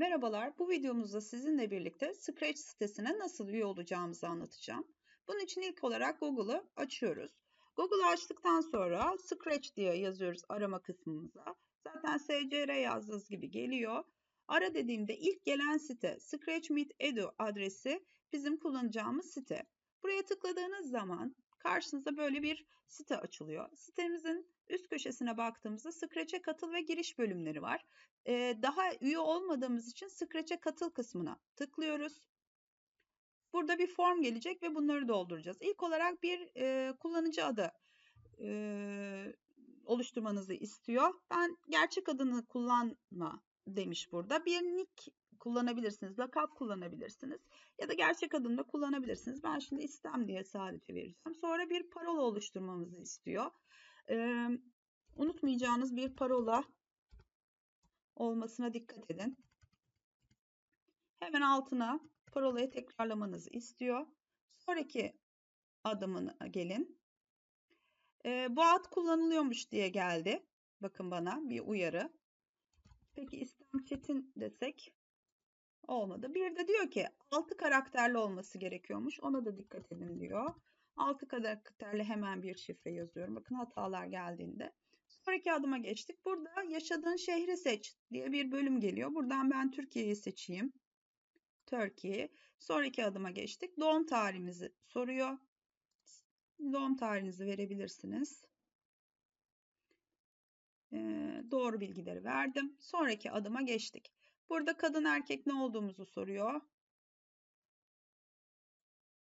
Merhabalar, bu videomuzda sizinle birlikte Scratch sitesine nasıl üye olacağımızı anlatacağım. Bunun için ilk olarak Google'ı açıyoruz. Google'ı açtıktan sonra Scratch diye yazıyoruz arama kısmımıza. Zaten SCR yazdığınız gibi geliyor. Ara dediğimde ilk gelen site Scratch Meet Edu adresi bizim kullanacağımız site. Buraya tıkladığınız zaman karşınıza böyle bir site açılıyor. Sitemizin üst köşesine baktığımızda Scratch'e katıl ve giriş bölümleri var. Ee, daha üye olmadığımız için Scratch'e katıl kısmına tıklıyoruz. Burada bir form gelecek ve bunları dolduracağız. İlk olarak bir e, kullanıcı adı e, oluşturmanızı istiyor. Ben gerçek adını kullanma demiş burada. Bir nick kullanabilirsiniz, lakap kullanabilirsiniz ya da gerçek adını da kullanabilirsiniz. Ben şimdi istem diye sadece vereceğim. Sonra bir parola oluşturmamızı istiyor. Ee, unutmayacağınız bir parola olmasına dikkat edin. Hemen altına parolayı tekrarlamanızı istiyor. Sonraki adımına gelin. Ee, bu ad kullanılıyormuş diye geldi. Bakın bana bir uyarı. Peki istem Çetin desek olmadı. Bir de diyor ki 6 karakterli olması gerekiyormuş. Ona da dikkat edin diyor. 6 karakterli hemen bir şifre yazıyorum. Bakın hatalar geldiğinde. Sonraki adıma geçtik. Burada yaşadığın şehri seç diye bir bölüm geliyor. Buradan ben Türkiye'yi seçeyim. Turkey. Sonraki adıma geçtik. Doğum tarihimizi soruyor. Doğum tarihinizi verebilirsiniz. Ee, doğru bilgileri verdim. Sonraki adıma geçtik. Burada kadın erkek ne olduğumuzu soruyor.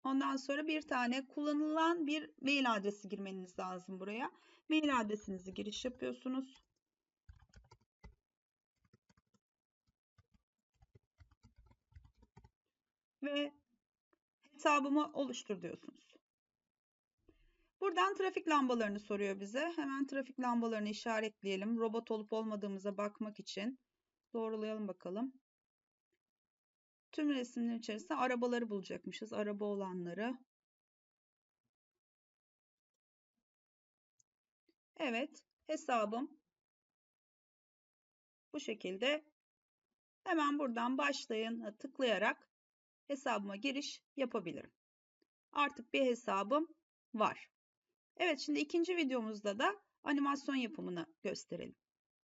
Ondan sonra bir tane kullanılan bir mail adresi girmeniz lazım buraya. Mail adresinizi giriş yapıyorsunuz. Ve hesabımı oluştur diyorsunuz. Buradan trafik lambalarını soruyor bize. Hemen trafik lambalarını işaretleyelim. Robot olup olmadığımıza bakmak için. Doğrulayalım bakalım. Tüm resimlerin içerisinde arabaları bulacakmışız. Araba olanları. Evet, hesabım bu şekilde. Hemen buradan başlayın tıklayarak hesabıma giriş yapabilirim. Artık bir hesabım var. Evet, şimdi ikinci videomuzda da animasyon yapımını gösterelim.